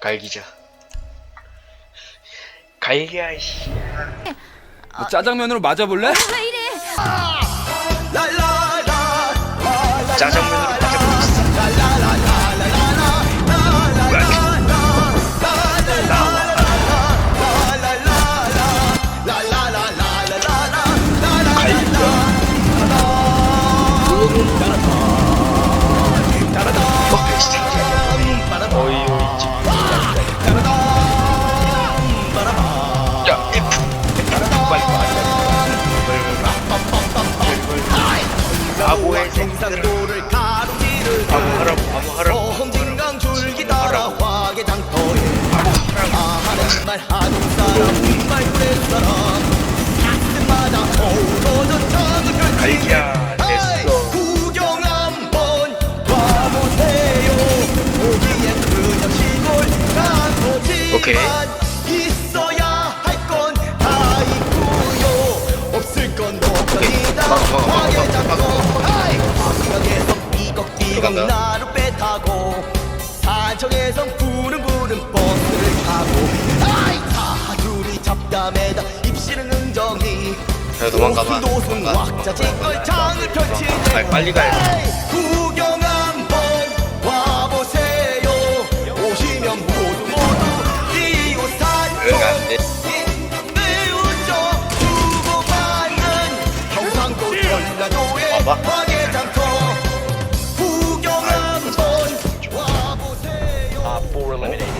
갈기자. 갈기야 씨. 뭐 짜장면으로 맞아볼래? 왜 이래? 짜장 돌을 가로지를 바보하라고 바보하라고. 엄진강 줄기 따라 화개장터에. 아하는 말 하는 사람 말고의 사람. 가슴마다 별빛 갈기야 됐어. 구경 한번 와보세요. 거기에 그저 시골 오케이. 간다. 나루 배 타고 산청에서 구름구름 버스를 타고 아이차 둘이 잡담에다 입시는 은정이 그래 도망가봐 도순 왁자지 걸 장을 펼치 빨리 가 구경 한번 와보세요. 오시면 모두 모두 이곳 산청 인근대 우정 주고받는 경상도 전라도에 Op 4 eliminated.